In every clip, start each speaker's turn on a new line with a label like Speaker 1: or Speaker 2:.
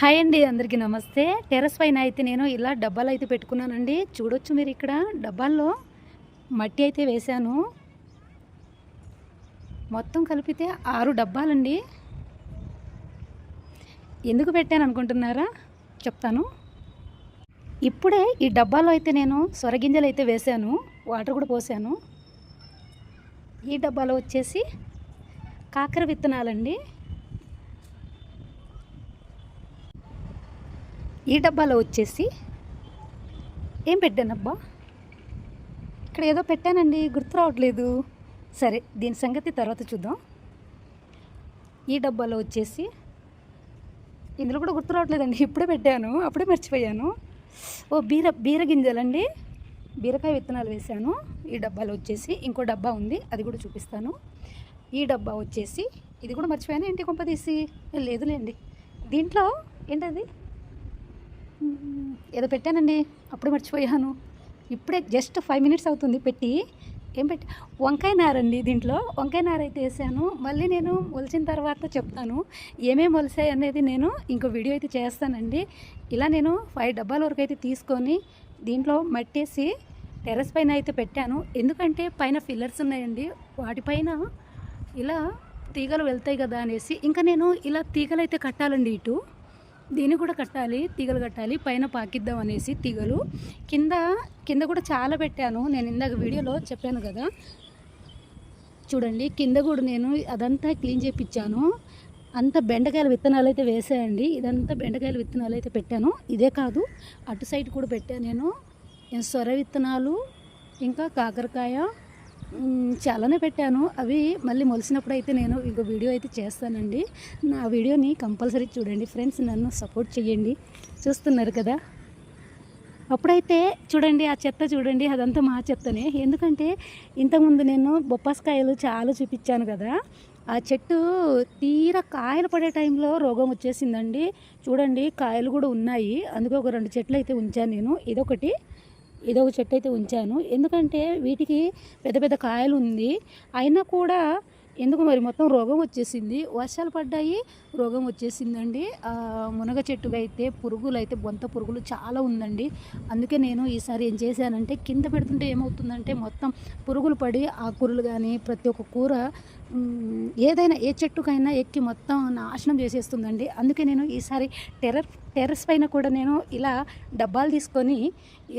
Speaker 1: Hi అండి అందరికీ నమస్తే. టెరస్ పైన అయితే నేను ఇలా డబ్బాలు అయితే పెట్టుకున్నానండి. చూడొచ్చు మీరు ఇక్కడ. డబ్బాల్లో మట్టి అయితే వేశాను. మొత్తం కలిపితే ఆరు డబ్బాలండి. ఎందుకు పెట్టాను అనుకుంటున్నారా? చెప్తాను. ఇప్పుడే ఈ డబ్బాలో అయితే నేను సొరగింజలు అయితే వేశాను. వాటర్ కూడా పోసాను. ఈ డబ్బాలో వచ్చేసి కాకర విత్తనాలండి. ఈ డబ్బాలో వచ్చేసి ఏం పెట్టానబ్బా? ఇక్కడ ఏదో పెట్టానండి గుర్తు రావట్లేదు. సరే దీని సంగతి తర్వాత చూద్దాం. ఈ డబ్బాలో వచ్చేసి ఇందులో కూడా గుర్తు రావట్లేదండి ఇప్పుడే పెట్టాను అప్పుడే మర్చిపోయాను. ఓ బీర బీర గింజలండి. బీరకాయ విత్తనాలు వేశాను. ఈ డబ్బాలో వచ్చేసి ఇంకో డబ్బా ఉంది అది కూడా చూపిస్తాను. ఈ డబ్బా వచ్చేసి ఇది కూడా మర్చిపోయాను ఏంటి కొంప తీసి? లేదులేండి దీంట్లో ఏంటది? ఏదో పెట్టానండి. అప్పుడు మర్చిపోయాను. ఇప్పుడే జస్ట్ ఫైవ్ మినిట్స్ అవుతుంది పెట్టి. ఏం పెట్టి వంకాయ నారండి దీంట్లో. వంకాయ నార అయితే వేసాను. మళ్ళీ నేను మొలిచిన తర్వాత చెప్తాను. ఏమేమి మొలిసాయి అనేది నేను ఇంకో వీడియో అయితే చేస్తానండి. ఇలా నేను ఫైవ్ డబ్బాల వరకు అయితే తీసుకొని దీంట్లో మట్టేసి టెర్రస్ పైన అయితే పెట్టాను. ఎందుకంటే పైన ఫిల్లర్స్ ఉన్నాయండి. వాటిపైన ఇలా తీగలు వెళ్తాయి కదా అనేసి. ఇంకా నేను ఇలా తీగలు అయితే కట్టాలండి ఇటు. దీన్ని కూడా కట్టాలి తీగలు కట్టాలి పైన పాకిద్దాం అనేసి తీగలు. కింద కింద కూడా చాలా పెట్టాను. నేను ఇందాక వీడియోలో చెప్పాను కదా. చూడండి కింద కూడా నేను అదంతా క్లీన్ చేయించాను అంత బెండకాయల విత్తనాలు అయితే వేసాయండి. ఇదంతా బెండకాయల విత్తనాలు అయితే పెట్టాను. ఇదే కాదు అటు సైడ్ కూడా పెట్టాను నేను. సొర విత్తనాలు ఇంకా కాకరకాయ చాలానే పెట్టాను. అవి మళ్ళీ మొలిసినప్పుడు అయితే నేను ఇంకో వీడియో అయితే చేస్తానండి. నా వీడియోని కంపల్సరీ చూడండి. ఫ్రెండ్స్ నన్ను సపోర్ట్ చేయండి చూస్తున్నారు కదా? అప్పుడైతే చూడండి ఆ చెత్త చూడండి అదంతా మా చెత్తనే. ఎందుకంటే ఇంతకుముందు నేను బొప్పాసకాయలు చాలా చూపించాను కదా. ఆ చెట్టు తీరా కాయలు పడే టైంలో రోగం వచ్చేసిందండి. చూడండి కాయలు కూడా ఉన్నాయి. అందుకే ఒక రెండు చెట్లు అయితే ఉంచాను నేను. ఇదొకటి. ఇదొక చెట్టు అయితే ఉంచాను. ఎందుకంటే వీటికి పెద్ద పెద్ద కాయలు ఉంది. అయినా కూడా ఎందుకు మరి మొత్తం రోగం వచ్చేసింది? వర్షాలు పడ్డాయి రోగం వచ్చేసిందండి. మునగ చెట్టుగా అయితే పురుగులు అయితే బొంత పురుగులు చాలా ఉందండి. అందుకే నేను ఈసారి ఏం చేశానంటే కింద పెడుతుంటే ఏమవుతుందంటే మొత్తం పురుగులు పడి ఆకుకూరలు కానీ ప్రతి ఒక్క కూర ఏదైనా ఏ చెట్టుకైనా ఎక్కి మొత్తం నాశనం చేసేస్తుందండి. అందుకే నేను ఈసారి టెర్రస్ టెర్రస్ పైన కూడా నేను ఇలా డబ్బాలు తీసుకొని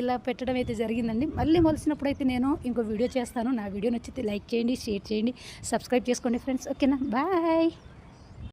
Speaker 1: ఇలా పెట్టడం అయితే జరిగిందండి. మళ్ళీ మొలిసినప్పుడు అయితే నేను ఇంకో వీడియో చేస్తాను. నా వీడియో నచ్చితే లైక్ చేయండి షేర్ చేయండి సబ్స్క్రైబ్ చేసుకోండి ఫ్రెండ్స్. ఓకేనా? బాయ్!